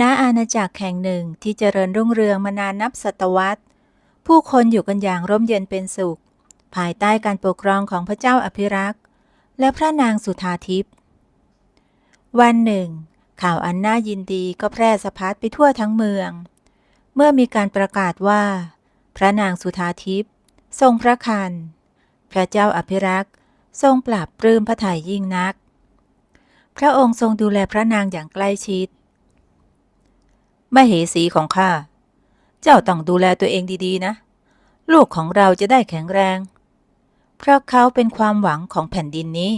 ณอาณาจักรแห่งหนึ่งที่เจริญรุ่งเรืองมานานนับศตวรรษ ผู้คนอยู่กันอย่างร่มเย็นเป็นสุข ภายใต้การปกครองของพระเจ้าอภิรักษ์ และพระนางสุธาทิพย์ วันหนึ่ง ข่าวอันน่ายินดีก็แพร่สะพัดไปทั่วทั้งเมือง เมื่อมีการประกาศว่า พระนางสุธาทิพย์ทรงพระคัน พระเจ้าอภิรักษ์ทรงปราบปลื้มพระทัยยิ่งนัก พระองค์ทรงดูแลพระนางอย่างใกล้ชิด มเหสีของข้า เจ้าต้องดูแลตัวเองดีๆนะ ลูกของเราจะได้แข็งแรง เพราะเขาเป็นความหวังของแผ่นดินนี้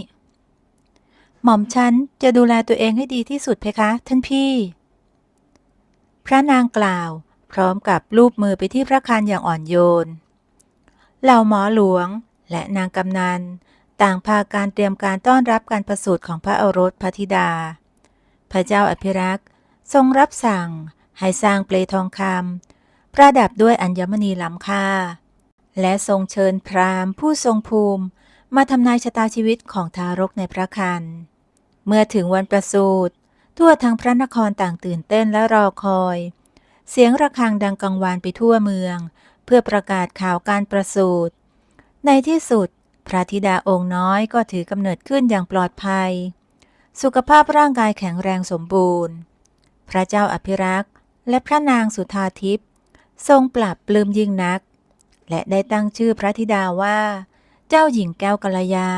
หม่อมฉันจะดูแลตัวเองให้ดีที่สุดเพคะ ท่านพี่ พระนางกล่าว พร้อมกับลูบมือไปที่พระคันอย่างอ่อนโยน เหล่าหมอหลวงและนางกำนันต่างพาการเตรียมการต้อนรับการประสูติของพระโอรสพระธิดา พระเจ้าอภิรักษ์ทรงรับสั่ง ให้สร้างเปลทองคำประดับด้วยอัญมณีล้ำค่า และทรงเชิญพราหมณ์ ผู้ทรงภูมิ มาทำนายชะตาชีวิตของทารกในพระครรภ์เมื่อถึงวันประสูติทั่วทั้งพระนครต่างตื่นเต้นและรอคอย เสียงระฆังดังกังวานไปทั่วเมือง เพื่อประกาศข่าวการประสูติ ในที่สุด พระธิดาองค์น้อยก็ถือกำเนิดขึ้นอย่างปลอดภัย สุขภาพร่างกายแข็งแรงสมบูรณ์ พระเจ้าอภิรักษ์ และพระนางสุธาทิพย์ทรงปรับปลื้มยิ่งนัก และได้ตั้งชื่อพระธิดาว่า เจ้าหญิงแก้วกัลยา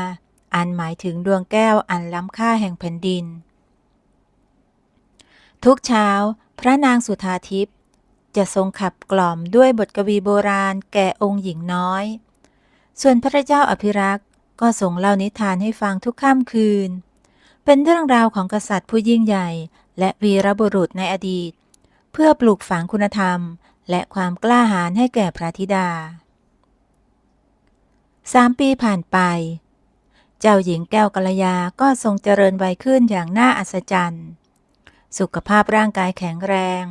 อันหมายถึงดวงแก้วอันล้ำค่าแห่งแผ่นดิน ทุกเช้า พระนางสุธาทิพย์จะทรงขับกล่อมด้วยบทกวีโบราณแก่องค์หญิงน้อย ส่วนพระเจ้าอภิรักษ์ก็ทรงเล่านิทานให้ฟังทุกค่ำคืน เป็นเรื่องราวของกษัตริย์ผู้ยิ่งใหญ่ และวีรบุรุษในอดีต เพื่อปลูกฝังคุณธรรม และความกล้าหาญให้แก่พระธิดาสามปีผ่านไป เจ้าหญิงแก้วกัลยาก็ทรงเจริญวัยขึ้นอย่างน่าอัศจรรย์ สุขภาพร่างกายแข็งแรง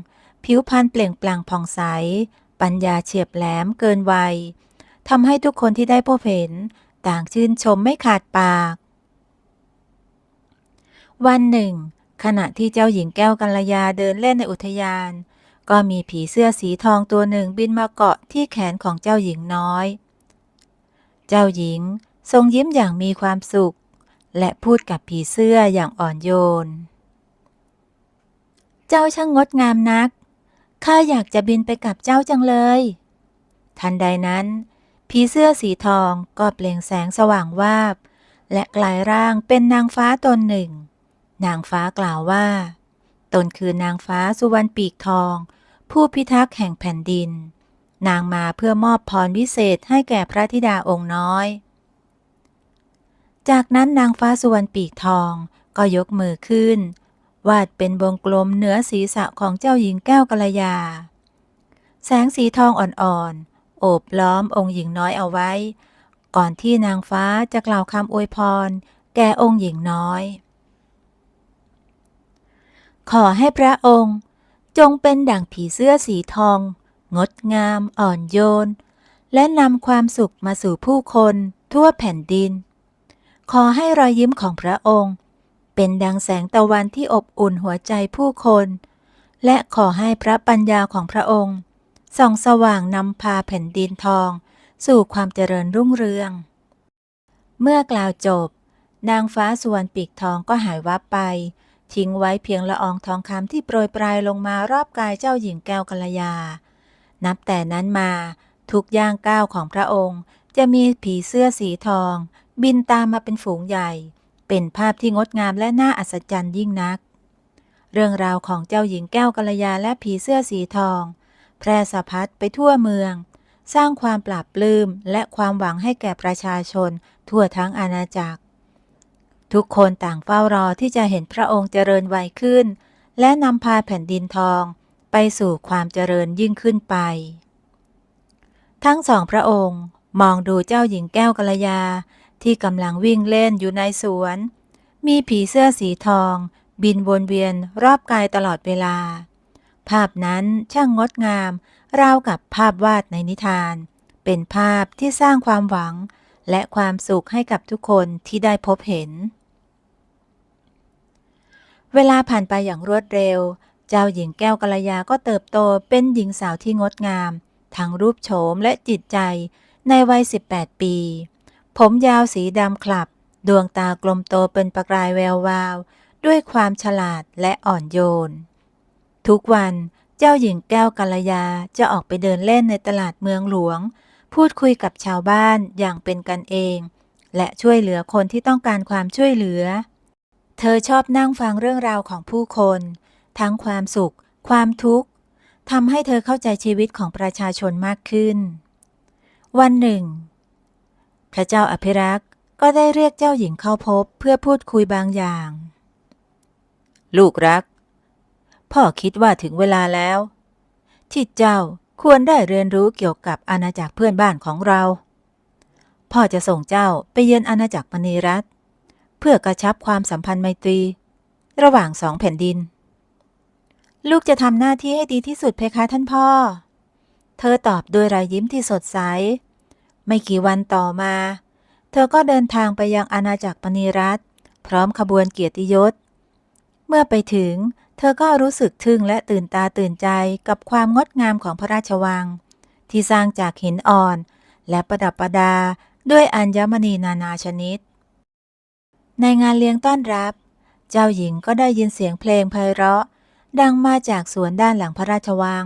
ผิวพรรณเปล่งปลั่งผ่องใส ปัญญาเฉียบแหลมเกินวัยทำให้ทุกคนที่ได้พบเห็น ต่างชื่นชมไม่ขาดปาก วันหนึ่ง ขณะที่เจ้าหญิงแก้วกัลยาเดินเล่นในอุทยาน ก็มีผีเสื้อสีทองตัวหนึ่งบินมาเกาะที่แขนของเจ้าหญิงน้อย เจ้าหญิงทรงยิ้มอย่างมีความสุข และพูดกับผีเสื้ออย่างอ่อนโยน เจ้าช่างงดงามนัก ข้าอยากจะบินไปกับเจ้าจังเลย ทันใดนั้น ผีเสื้อสีทองก็เปล่งแสงสว่างวาบ และกลายร่างเป็นนางฟ้าตนหนึ่ง นางฟ้ากล่าวว่า ตนคือนางฟ้าสุวรรณปีกทอง ผู้พิทักษ์แห่งแผ่นดิน นางมาเพื่อมอบพรวิเศษให้แก่พระธิดาองค์น้อย จากนั้นนางฟ้าสุวรรณปีกทองก็ยกมือขึ้น วาดเป็นวงกลมเหนือศีรษะของเจ้าหญิงแก้วกัลยา แสงสีทองอ่อนๆ โอบล้อมองค์หญิงน้อยเอาไว้ ก่อนที่นางฟ้าจะกล่าวคำอวยพร แก่องค์หญิงน้อย ขอให้พระองค์ จงเป็นดั่งผีเสื้อสีทอง งดงามอ่อนโยน และนำความสุขมาสู่ผู้คนทั่วแผ่นดิน ขอให้รอยยิ้มของพระองค์ เป็นดังแสงตะวันที่อบอุ่นหัวใจผู้คน และขอให้พระปัญญาของพระองค์ ส่องสว่างนำพาแผ่นดินทอง สู่ความเจริญรุ่งเรือง เมื่อกล่าวจบ นางฟ้าส่วนปีกทองก็หายวับไป ทิ้งไว้เพียงละอองทองคำที่โปรยปลายลงมารอบกายเจ้าหญิงแก้วกัลยา นับแต่นั้นมา ทุกย่างก้าวของพระองค์ จะมีผีเสื้อสีทอง บินตามมาเป็นฝูงใหญ่ เป็นภาพที่งดงามและน่าอัศจรรย์ยิ่งนัก เรื่องราวของเจ้าหญิงแก้วกัลยาและผีเสื้อสีทอง แพร่สะพัดไปทั่วเมือง สร้างความปราบปลื้มและความหวังให้แก่ประชาชนทั่วทั้งอาณาจักร ทุกคนต่างเฝ้ารอที่จะเห็นพระองค์เจริญวัยขึ้น และนำพาแผ่นดินทองไปสู่ความเจริญยิ่งขึ้นไป ทั้งสองพระองค์มองดูเจ้าหญิงแก้วกัลยา ที่กำลังวิ่งเล่นอยู่ในสวน มีผีเสื้อสีทอง บินวนเวียนรอบกายตลอดเวลา ภาพนั้นช่างงดงาม ราวกับภาพวาดในนิทาน เป็นภาพที่สร้างความหวัง และความสุขให้กับทุกคนที่ได้พบเห็น เวลาผ่านไปอย่างรวดเร็ว เจ้าหญิงแก้วกัลยาก็เติบโตเป็นหญิงสาวที่งดงาม ทั้งรูปโฉมและจิตใจ ในวัย 18 ปี ผมยาวสีดำคลับ ดวงตากลมโตเป็นประกายแวววาว ด้วยความฉลาดและอ่อนโยน ทุกวันเจ้าหญิงแก้วกัลยาจะออกไปเดินเล่นในตลาดเมืองหลวง พูดคุยกับชาวบ้านอย่างเป็นกันเอง และช่วยเหลือคนที่ต้องการความช่วยเหลือ เธอชอบนั่งฟังเรื่องราวของผู้คน ทั้งความสุข ความทุกข์ทำให้เธอเข้าใจชีวิตของประชาชนมากขึ้น วันหนึ่ง พระเจ้าอภิรักษ์ก็ได้เรียกเจ้าหญิงเข้าพบเพื่อพูดคุยบางอย่าง ลูกรัก พ่อคิดว่าถึงเวลาแล้ว ที่เจ้าควรได้เรียนรู้เกี่ยวกับอาณาจักรเพื่อนบ้านของเรา พ่อจะส่งเจ้าไปเยือนอาณาจักรมณีรัฐ เพื่อกระชับความสัมพันธ์ไมตรี ระหว่างสองแผ่นดิน ลูกจะทำหน้าที่ให้ดีที่สุดเพคะท่านพ่อ เธอตอบด้วยรอยยิ้มที่สดใส ไม่กี่วันต่อมา เธอก็เดินทางไปยังอาณาจักรมณีรัฐพร้อมขบวนเกียรติยศ เมื่อไปถึง เธอก็รู้สึกทึ่งและตื่นตาตื่นใจกับความงดงามของพระราชวัง ที่สร้างจากหินอ่อน และประดับประดาด้วยอัญมณีนานาชนิด ในงานเลี้ยงต้อนรับ เจ้าหญิงก็ได้ยินเสียงเพลงไพเราะ ดังมาจากสวนด้านหลังพระราชวัง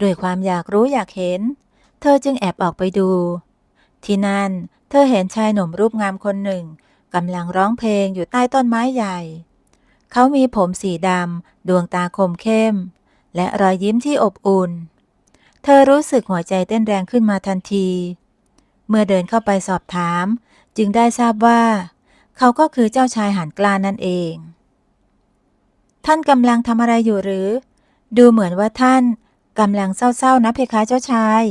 ด้วยความอยากรู้อยากเห็น เธอจึงแอบออกไปดู ที่นั่นเธอเห็นชายหนุ่มรูปงามคนหนึ่งกำลังร้องเพลงอยู่ใต้ต้นไม้ใหญ่ เขามีผมสีดำดวงตาคมเข้ม และรอยยิ้มที่อบอุ่น เธอรู้สึกหัวใจเต้นแรงขึ้นมาทันที เมื่อเดินเข้าไปสอบถาม จึงได้ทราบว่า เขาก็คือเจ้าชายหันกล้านั่นเอง ท่านกำลังทำอะไรอยู่หรือ ดูเหมือนว่าท่านกำลังเศร้าๆนะเพคะเจ้าชาย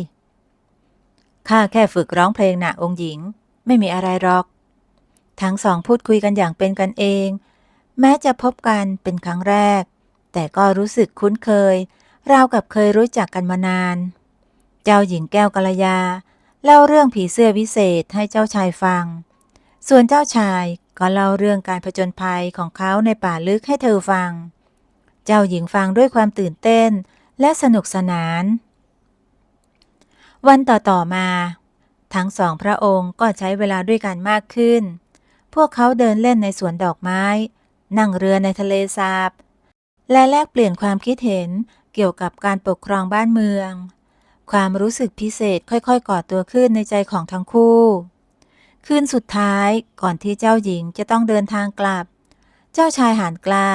ข้าแค่ฝึกร้องเพลงนะองค์หญิง ไม่มีอะไรหรอก ทั้งสองพูดคุยกันอย่างเป็นกันเอง แม้จะพบกันเป็นครั้งแรก แต่ก็รู้สึกคุ้นเคย ราวกับเคยรู้จักกันมานาน เจ้าหญิงแก้วกัลยา เล่าเรื่องผีเสื้อวิเศษให้เจ้าชายฟัง ส่วนเจ้าชายก็เล่าเรื่องการผจญภัยของเขาในป่าลึกให้เธอฟัง เจ้าหญิงฟังด้วยความตื่นเต้นและสนุกสนาน วันต่อๆมา ทั้งสองพระองค์ก็ใช้เวลาด้วยกันมากขึ้น พวกเขาเดินเล่นในสวนดอกไม้ นั่งเรือในทะเลสาบ และแลกเปลี่ยนความคิดเห็นเกี่ยวกับการปกครองบ้านเมือง ความรู้สึกพิเศษค่อยๆก่อตัวขึ้นในใจของทั้งคู่ คืนสุดท้ายก่อนที่เจ้าหญิงจะต้องเดินทางกลับ เจ้าชายหานกล้า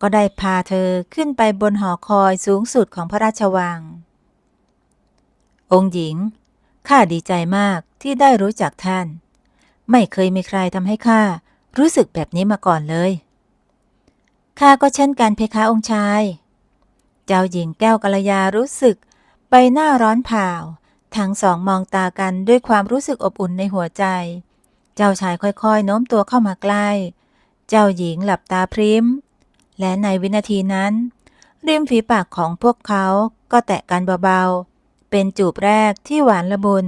ก็ได้พาเธอขึ้นไปบนหอคอยสูงสุดของพระราชวัง องค์หญิง ข้าดีใจมากที่ได้รู้จักท่าน ไม่เคยมีใครทำให้ข้ารู้สึกแบบนี้มาก่อนเลย ข้าก็เช่นกันเพคะองค์ชาย เจ้าหญิงแก้วกัลยารู้สึกใบหน้าร้อนเผา ทั้งสองมองตากันด้วยความรู้สึกอบอุ่นในหัวใจ เจ้าชายค่อยๆ โน้มตัวเข้ามาใกล้ เจ้าหญิงหลับตาพริ้มและในวินาทีนั้น ริมฝีปากของพวกเขาก็แตะกันเบาๆ เป็นจูบแรกที่หวานละมุน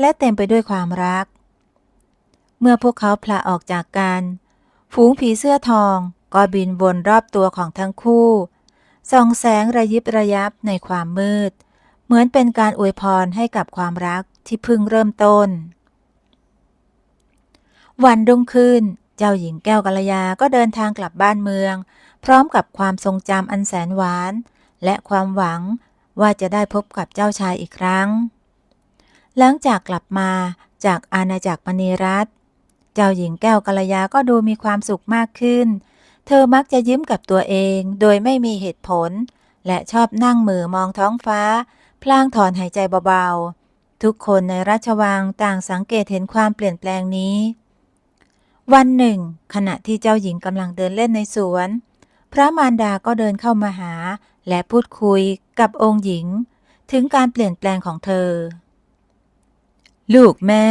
และเต็มไปด้วยความรัก เมื่อพวกเขาพละออกจากกัน ฝูงผีเสื้อทองก็บินวนรอบตัวของทั้งคู่ ส่องแสงระยิบระยับในความมืด เหมือนเป็นการอวยพรให้กับความรักที่เพิ่งเริ่มต้น วันรุ่งขึ้น เจ้าหญิงแก้วกัลยาก็เดินทางกลับบ้านเมือง พร้อมกับความทรงจำอันแสนหวาน และความหวังว่าจะได้พบกับเจ้าชายอีกครั้ง หลังจากกลับมาจากอาณาจักรมณีรัฐเจ้าหญิงแก้วกัลยาก็ดูมีความสุขมากขึ้น เธอมักจะยิ้มกับตัวเองโดยไม่มีเหตุผล และชอบนั่งมือมองท้องฟ้า พลางถอนหายใจเบาๆ ทุกคนในราชวังต่างสังเกตเห็นความเปลี่ยนแปลงนี้ วันหนึ่ง ขณะที่เจ้าหญิงกำลังเดินเล่นในสวน พระมารดาก็เดินเข้ามาหา และพูดคุยกับองค์หญิง ถึงการเปลี่ยนแปลงของเธอ ลูกแม่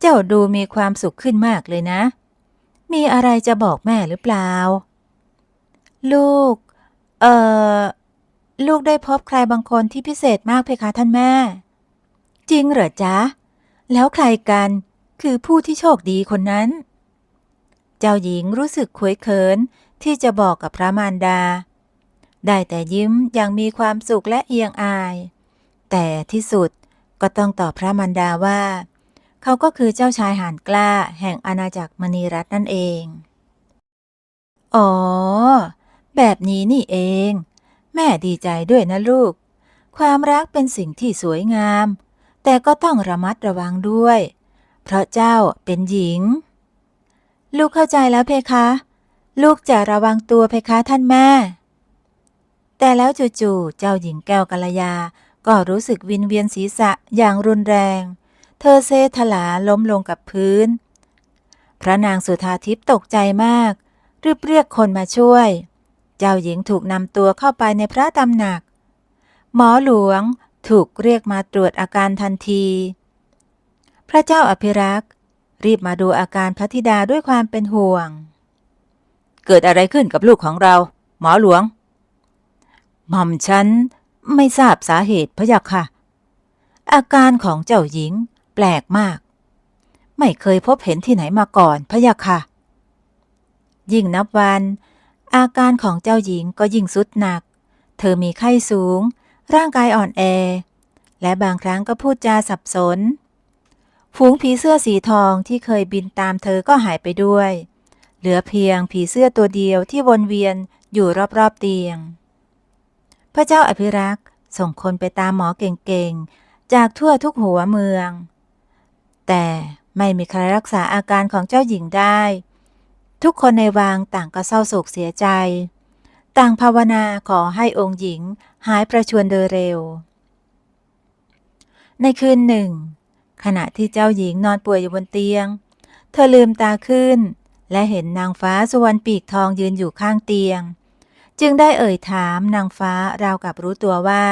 เจ้าดูมีความสุขขึ้นมากเลยนะ มีอะไรจะบอกแม่หรือเปล่า ลูก เอ่อ ลูกได้พบใครบางคนที่พิเศษมากเพคะท่านแม่ จริงเหรอจ๊ะ แล้วใครกันคือผู้ที่โชคดีคนนั้น เจ้าหญิงรู้สึกขวยเขินที่จะบอกกับพระมารดา ได้แต่ยิ้มอย่างมีความสุขและเอียงอาย แต่ที่สุดก็ต้องตอบพระมารดาว่า เขาก็คือเจ้าชายหานกล้าแห่งอาณาจักรมณีรัตน์นั่นเอง อ๋อ แบบนี้นี่เอง ม่ดีใจด้วยนะลูก ความรักเป็นสิ่งที่สวยงาม แต่ก็ต้องระมัดระวังด้วย เพราะเจ้าเป็นหญิง ลูกเข้าใจแล้วเพคะ ลูกจะระวังตัวเพคะท่านแม่ แต่แล้วจู่ๆเจ้าหญิงแก้วกัลยา ก็รู้สึกวินเวียนศีรษะอย่างรุนแรง เธอเซถลาล้มลงกับพื้น พระนางสุธาทิพย์ตกใจมากรีบเรียกคนมาช่วย เจ้าหญิงถูกนำตัวเข้าไปในพระตำหนัก หมอหลวงถูกเรียกมาตรวจอาการทันที พระเจ้าอภิรักษ์ รีบมาดูอาการพระธิดาด้วยความเป็นห่วง เกิดอะไรขึ้นกับลูกของเรา หมอหลวง หม่อมฉันไม่ทราบสาเหตุพะยะค่ะ อาการของเจ้าหญิงแปลกมาก ไม่เคยพบเห็นที่ไหนมาก่อนพะยะค่ะ ยิ่งนับวัน อาการของเจ้าหญิงก็ยิ่งสุดหนัก เธอมีไข้สูง ร่างกายอ่อนแอ และบางครั้งก็พูดจาสับสน ฝูงผีเสื้อสีทองที่เคยบินตามเธอก็หายไปด้วย เหลือเพียงผีเสื้อตัวเดียวที่วนเวียนอยู่รอบๆเตียง พระเจ้าอภิรักษ์ส่งคนไปตามหมอเก่งๆ จากทั่วทุกหัวเมือง แต่ไม่มีใครรักษาอาการของเจ้าหญิงได้ ทุกคนในวังต่างก็เศร้าโศกเสียใจ ต่างภาวนาขอให้องค์หญิงหายประชวรโดยเร็ว ในคืนหนึ่ง ขณะที่เจ้าหญิงนอนป่วยอยู่บนเตียง เธอลืมตาขึ้น และเห็นนางฟ้าสุวรรณปีกทองยืนอยู่ข้างเตียง จึงได้เอ่ยถามนางฟ้าราวกับรู้ตัวว่า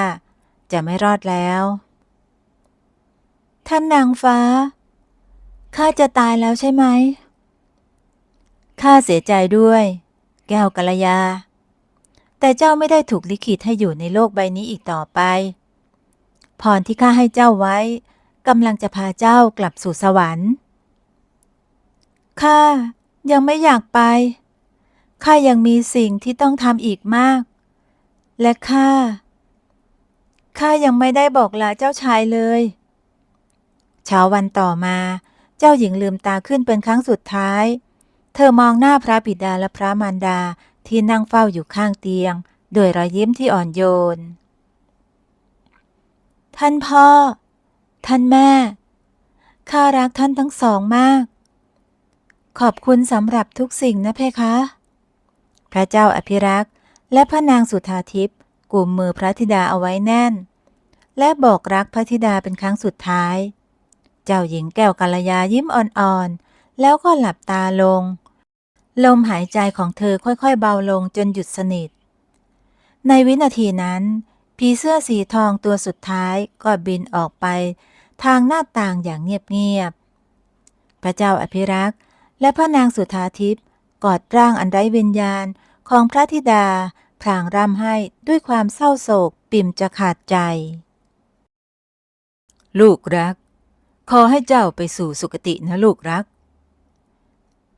จะไม่รอดแล้ว ท่านนางฟ้าข้าจะตายแล้วใช่ไหม ข้าเสียใจด้วย แก้วกัลยา แต่เจ้าไม่ได้ถูกลิขิตให้อยู่ในโลกใบนี้อีกต่อไปพรที่ข้าให้เจ้าไว้กำลังจะพาเจ้ากลับสู่สวรรค์ข้ายังไม่อยากไปข้ายังมีสิ่งที่ต้องทำอีกมาก และข้าข้ายังไม่ได้บอกลาเจ้าชายเลยเช้าวันต่อมา เจ้าหญิงลืมตาขึ้นเป็นครั้งสุดท้าย เธอมองหน้าพระบิดาและพระมารดาที่นั่งเฝ้าอยู่ข้างเตียงโดยรอยยิ้มที่อ่อนโยน ท่านพ่อ ท่านแม่ ข้ารักท่านทั้งสองมาก ขอบคุณสำหรับทุกสิ่งนะเพคะ พระเจ้าอภิรักษ์ และพระนางสุธาทิพย์กุมมือพระธิดาเอาไว้แน่น และบอกรักพระธิดาเป็นครั้งสุดท้าย เจ้าหญิงแก้วกัลยายิ้มอ่อนๆ แล้วก็หลับตาลง ลมหายใจของเธอค่อยๆเบาลงจนหยุดสนิท ในวินาทีนั้น ผีเสื้อสีทองตัวสุดท้ายก็บินออกไป ทางหน้าต่างอย่างเงียบๆ พระเจ้าอภิรักษ์ และพระนางสุธาทิพย์กอดร่างอันไร้วิญญาณของพระธิดาพลางร่ำให้ด้วยความเศร้าโศกปิ่มจะขาดใจ ลูกรัก ขอให้เจ้าไปสู่สุคตินะลูกรัก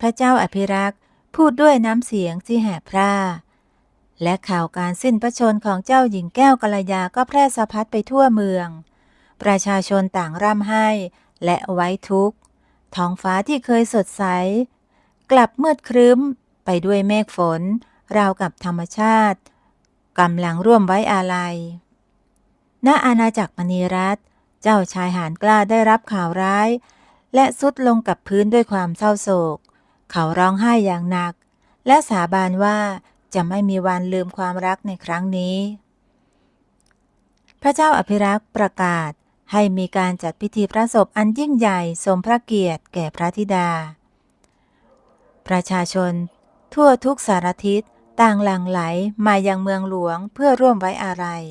พระเจ้าอภิรักษ์ พูดด้วยน้ำเสียงที่แหบพร่า และข่าวการสิ้นพระชนของเจ้าหญิงแก้วกัลยาก็แพร่สะพัดไปทั่วเมือง ประชาชนต่างร่ำไห้และไว้ทุกข์ ท้องฟ้าที่เคยสดใส กลับมืดครึ้มไปด้วยเมฆฝน ราวกับธรรมชาติกำลังร่วมไว้อาลัย ณ อาณาจักรมณีรัตเจ้าชายหานกล้าได้รับข่าวร้าย และสุดลงกับพื้นด้วยความเศร้าโศก เขาร้องไห้อย่างหนัก และสาบานว่าจะไม่มีวันลืมความรักในครั้งนี้ พระเจ้าอภิรักษ์ประกาศให้มีการจัดพิธีพระศพอันยิ่งใหญ่สมพระเกียรติแก่พระธิดา ประชาชน ทั่วทุกสารทิศต่างหลั่งไหลมายังเมืองหลวงเพื่อร่วมไว้อาลัย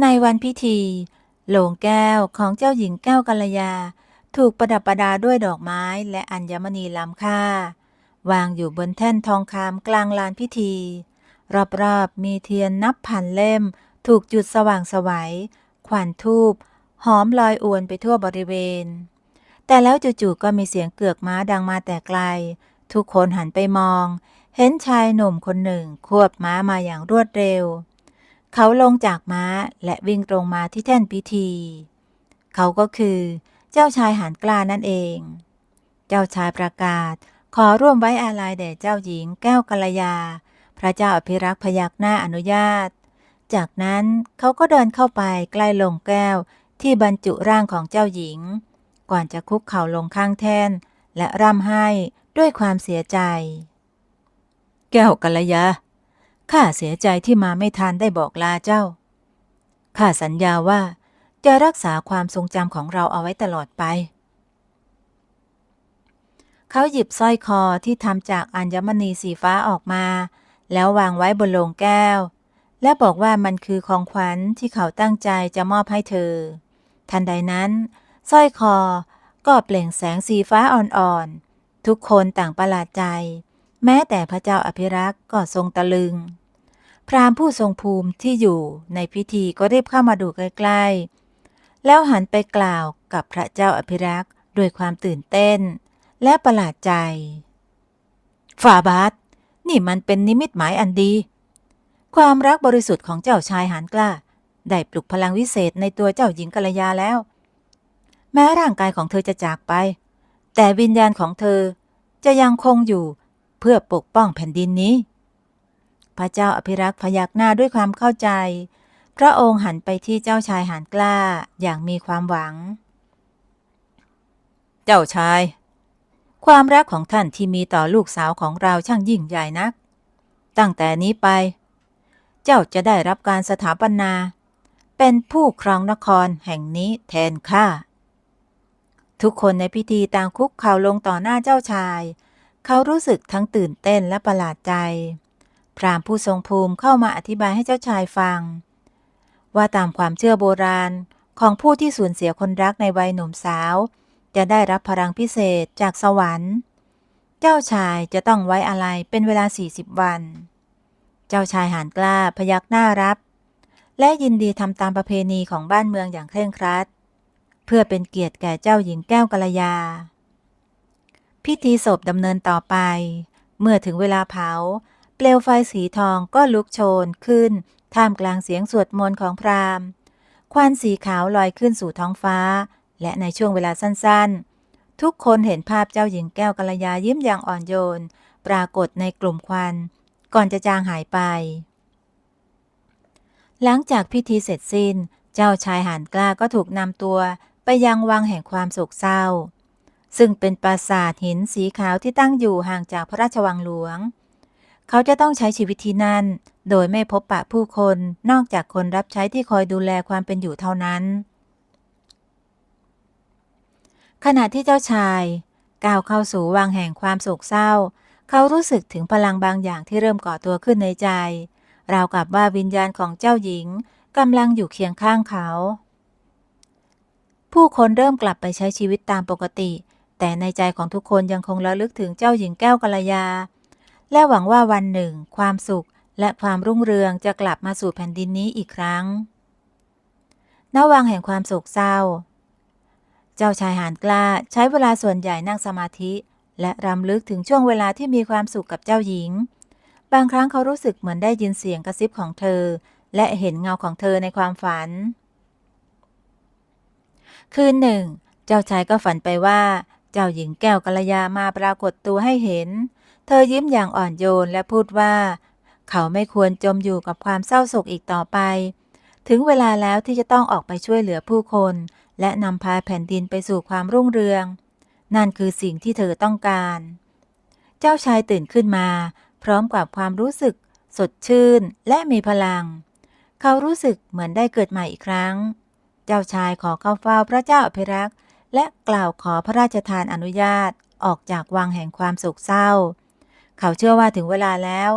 ในวันพิธีโลงแก้วของเจ้าหญิงแก้วกัลยา ถูกประดับประดาด้วยดอกไม้และอัญมณีล้ำค่า วางอยู่บนแท่นทองคำกลางลานพิธี รอบๆมีเทียนนับพันเล่ม ถูกจุดสว่างสวัยขวัญทูบหอมลอยอวนไปทั่วบริเวณ แต่แล้วจู่ๆก็มีเสียงเกือกม้าดังมาแต่ไกล ทุกคนหันไปมอง เห็นชายหนุ่มคนหนึ่งควบม้ามาอย่างรวดเร็ว เขาลงจากม้าและวิ่งตรงมาที่แท่นพิธี เขาก็คือ เจ้าชายหานกล้านั่นเอง เจ้าชายประกาศ ขอร่วมไว้อาลัยแด่เจ้าหญิงแก้วกัลยา พระเจ้าอภิรักษ์พยักหน้าอนุญาต จากนั้นเขาก็เดินเข้าไปใกล้ลงแก้วที่บรรจุร่างของเจ้าหญิง ก่อนจะคุกเข่าลงข้างแท่น และร่ำไห้ด้วยความเสียใจ แก้วกัลยาข้าเสียใจที่มาไม่ทันได้บอกลาเจ้าข้าสัญญาว่า จะรักษาความทรงจำของเราเอาไว้ตลอดไป เขาหยิบสร้อยคอที่ทำจากอัญมณีสีฟ้าออกมา แล้ววางไว้บนโลงแก้ว และบอกว่ามันคือของขวัญที่เขาตั้งใจจะมอบให้เธอ ทันใดนั้นสร้อยคอก็เปล่งแสงสีฟ้าอ่อนๆ ทุกคนต่างประหลาดใจ แม้แต่พระเจ้าอภิรักษ์ก็ทรงตะลึง พราหมณ์ผู้ทรงภูมิที่อยู่ในพิธีก็รีบเข้ามาดูใกล้ๆ แล้วหันไปกล่าวกับพระเจ้าอภิรักษ์ด้วยความตื่นเต้น และประหลาดใจ ฝ่าบาท นี่มันเป็นนิมิตหมายอันดี ความรักบริสุทธิ์ของเจ้าชายหานกล้า ได้ปลุกพลังวิเศษในตัวเจ้าหญิงกัลยาแล้ว แม้ร่างกายของเธอจะจากไป แต่วิญญาณของเธอจะยังคงอยู่เพื่อปกป้องแผ่นดินนี้ พระเจ้าอภิรักษ์พยักหน้าด้วยความเข้าใจ พระองค์หันไปที่เจ้าชายหานกล้าอย่างมีความหวัง เจ้าชาย ความรักของท่านที่มีต่อลูกสาวของเราช่างยิ่งใหญ่นัก ตั้งแต่นี้ไป เจ้าจะได้รับการสถาปนา เป็นผู้ครองนครแห่งนี้แทนข้าทุกคนในพิธีต่างคุกเข่าลงต่อหน้าเจ้าชาย เขารู้สึกทั้งตื่นเต้นและประหลาดใจ พรามผู้ทรงภูมิเข้ามาอธิบายให้เจ้าชายฟัง ว่าตามความเชื่อโบราณ ของผู้ที่สูญเสียคนรักในวัยหนุ่มสาว จะได้รับพลังพิเศษจากสวรรค์ เจ้าชายจะต้องไว้อะไรเป็นเวลา 40 วัน เจ้าชายหานกล้าพยักหน้ารับ และยินดีทำตามประเพณีของบ้านเมืองอย่างเคร่งครัด เพื่อเป็นเกียรติแก่เจ้าหญิงแก้วกัลยา พิธีศพดำเนินต่อไป เมื่อถึงเวลาเผาเปลวไฟสีทองก็ลุกโชนขึ้น ท่ามกลางเสียงสวดมนต์ของพราหมณ์ ควันสีขาวลอยขึ้นสู่ท้องฟ้า และในช่วงเวลาสั้นๆ ทุกคนเห็นภาพเจ้าหญิงแก้วกัลยายิ้มอย่างอ่อนโยน ปรากฏในกลุ่มควัน ก่อนจะจางหายไป หลังจากพิธีเสร็จสิ้น เจ้าชายหานกล้าก็ถูกนำตัวไปยังวังแห่งความโศกเศร้า ซึ่งเป็นปราสาทหินสีขาวที่ตั้งอยู่ห่างจากพระราชวังหลวง เขาจะต้องใช้ชีวิตที่นั่น โดยไม่พบปะผู้คนนอกจากคนรับใช้ที่คอยดูแลความเป็นอยู่เท่านั้น ขณะที่เจ้าชายก้าวเข้าสู่วังแห่งความโศกเศร้า เขารู้สึกถึงพลังบางอย่างที่เริ่มก่อตัวขึ้นในใจ ราวกับว่าวิญญาณของเจ้าหญิงกำลังอยู่เคียงข้างเขา ผู้คนเริ่มกลับไปใช้ชีวิตตามปกติ แต่ในใจของทุกคนยังคงระลึกถึงเจ้าหญิงแก้วกัลยา และหวังว่าวันหนึ่ง ความสุข และความรุ่งเรืองจะกลับมาสู่แผ่นดินนี้อีกครั้งณวังแห่งความโศกเศร้า เจ้าชายหานกล้าใช้เวลาส่วนใหญ่นั่งสมาธิ และรำลึกถึงช่วงเวลาที่มีความสุขกับเจ้าหญิง บางครั้งเขารู้สึกเหมือนได้ยินเสียงกระซิบของเธอ และเห็นเงาของเธอในความฝัน คืนหนึ่ง เจ้าชายก็ฝันไปว่า เจ้าหญิงแก้วกัลยามาปรากฏตัวให้เห็น เธอยิ้มอย่างอ่อนโยนและพูดว่า เขาไม่ควรจมอยู่กับความเศร้าโศกอีกต่อไป ถึงเวลาแล้วที่จะต้องออกไปช่วยเหลือผู้คน และนำพาแผ่นดินไปสู่ความรุ่งเรือง นั่นคือสิ่งที่เธอต้องการ เจ้าชายตื่นขึ้นมา พร้อมกับความรู้สึก สดชื่นและมีพลัง เขารู้สึกเหมือนได้เกิดใหม่อีกครั้ง เจ้าชายขอเข้าเฝ้าพระเจ้าอภิรักษ์และกล่าวขอพระราชทานอนุญาตออกจากวังแห่งความโศกเศร้า เขาเชื่อว่าถึงเวลาแล้ว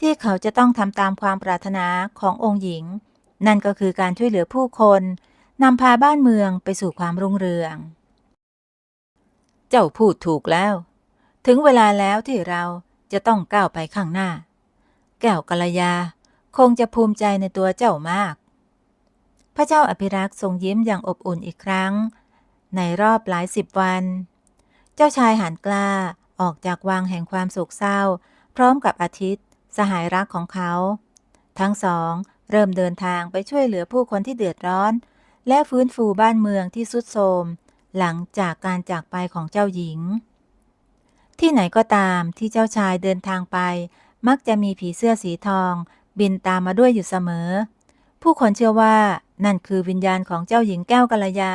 ที่เขาจะต้องทำตามความปรารถนาขององค์หญิง นั่นก็คือการช่วยเหลือผู้คนนำพาบ้านเมืองไปสู่ความรุ่งเรือง เจ้าพูดถูกแล้ว ถึงเวลาแล้วที่เราจะต้องก้าวไปข้างหน้า แก้วกัลยาคงจะภูมิใจในตัวเจ้ามาก พระเจ้าอภิรักษ์ทรงยิ้มอย่างอบอุ่นอีกครั้ง ในรอบหลายสิบวัน เจ้าชายหันกล้าออกจากวังแห่งความโศกเศร้า พร้อมกับอาทิตย์ สหายรักของเขา ทั้งสอง เริ่มเดินทางไปช่วยเหลือผู้คนที่เดือดร้อน และฟื้นฟูบ้านเมืองที่สุดโทรมหลังจากการจากไปของเจ้าหญิง ที่ไหนก็ตามที่เจ้าชายเดินทางไป มักจะมีผีเสื้อสีทอง บินตามมาด้วยอยู่เสมอ ผู้คนเชื่อว่านั่นคือวิญญาณของเจ้าหญิงแก้วกัลยา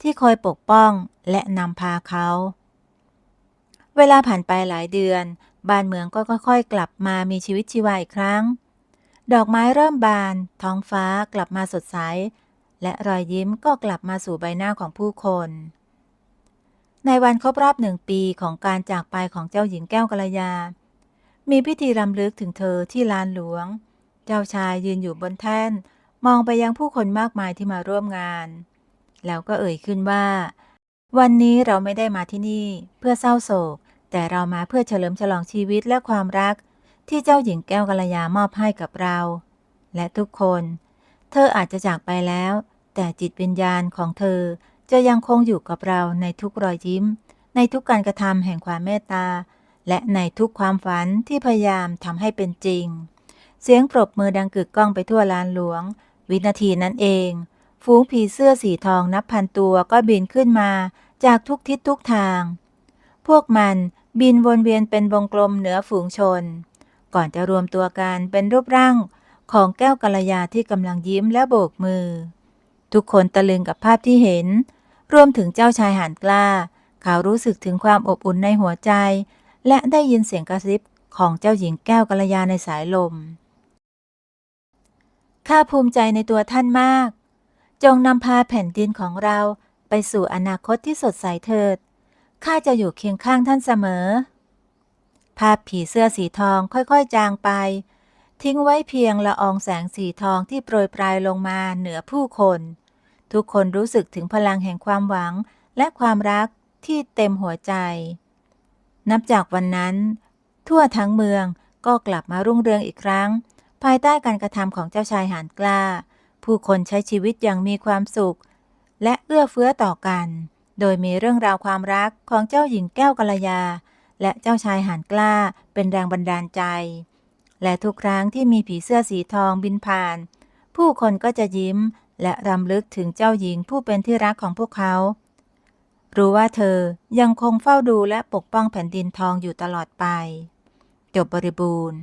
ที่คอยปกป้องและนำพาเขา เวลาผ่านไปหลายเดือน บ้านเมืองก็ค่อยๆ กลับมามีชีวิตชีวาอีกครั้ง ดอกไม้เริ่มบาน ท้องฟ้ากลับมาสดใส และรอยยิ้มก็กลับมาสู่ใบหน้าของผู้คน ในวันครบรอบหนึ่งปีของการจากไปของเจ้าหญิงแก้วกัลยา มีพิธีรำลึกถึงเธอที่ลานหลวง เจ้าชายยืนอยู่บนแท่น มองไปยังผู้คนมากมายที่มาร่วมงาน แล้วก็เอ่ยขึ้นว่า วันนี้เราไม่ได้มาที่นี่เพื่อเศร้าโศก แต่เรามาเพื่อเฉลิมฉลองชีวิตและความรัก ที่เจ้าหญิงแก้วกัลยามอบให้กับเรา และทุกคน เธออาจจะจากไปแล้ว แต่จิตวิญญาณของเธอจะยังคงอยู่กับเราในทุกรอยยิ้ม ในทุกการกระทำแห่งความเมตตา และในทุกความฝันที่พยายามทำให้เป็นจริง เสียงปรบมือดังกึกก้องไปทั่วลานหลวง วินาทีนั้นเอง ฝูงผีเสื้อสีทองนับพันตัวก็บินขึ้นมาจากทุกทิศทุกทาง พวกมัน บินวนเวียนเป็นวงกลมเหนือฝูงชน ก่อนจะรวมตัวกันเป็นรูปร่างของแก้วกัลยาที่กำลังยิ้มและโบกมือ ทุกคนตะลึงกับภาพที่เห็น รวมถึงเจ้าชายหานกล้า เขารู้สึกถึงความอบอุ่นในหัวใจ และได้ยินเสียงกระซิบของเจ้าหญิงแก้วกัลยาในสายลม ข้าภูมิใจในตัวท่านมาก จงนำพาแผ่นดินของเราไปสู่อนาคตที่สดใสเถิด ข้าจะอยู่เคียงข้างท่านเสมอ ภาพผีเสื้อสีทองค่อยๆ จางไป ทิ้งไว้เพียงละอองแสงสีทองที่โปรยปลายลงมาเหนือผู้คน ทุกคนรู้สึกถึงพลังแห่งความหวังและความรักที่เต็มหัวใจ นับจากวันนั้น ทั่วทั้งเมืองก็กลับมารุ่งเรืองอีกครั้ง ภายใต้การกระทำของเจ้าชายหานกล้า ผู้คนใช้ชีวิตอย่างมีความสุข และเอื้อเฟื้อต่อกัน โดยมีเรื่องราวความรักของเจ้าหญิงแก้วกัลยา และเจ้าชายหานกล้าเป็นแรงบันดาลใจ และทุกครั้งที่มีผีเสื้อสีทองบินผ่าน ผู้คนก็จะยิ้มและรำลึกถึงเจ้าหญิงผู้เป็นที่รักของพวกเขา รู้ว่าเธอยังคงเฝ้าดูและปกป้องแผ่นดินทองอยู่ตลอดไป จบบริบูรณ์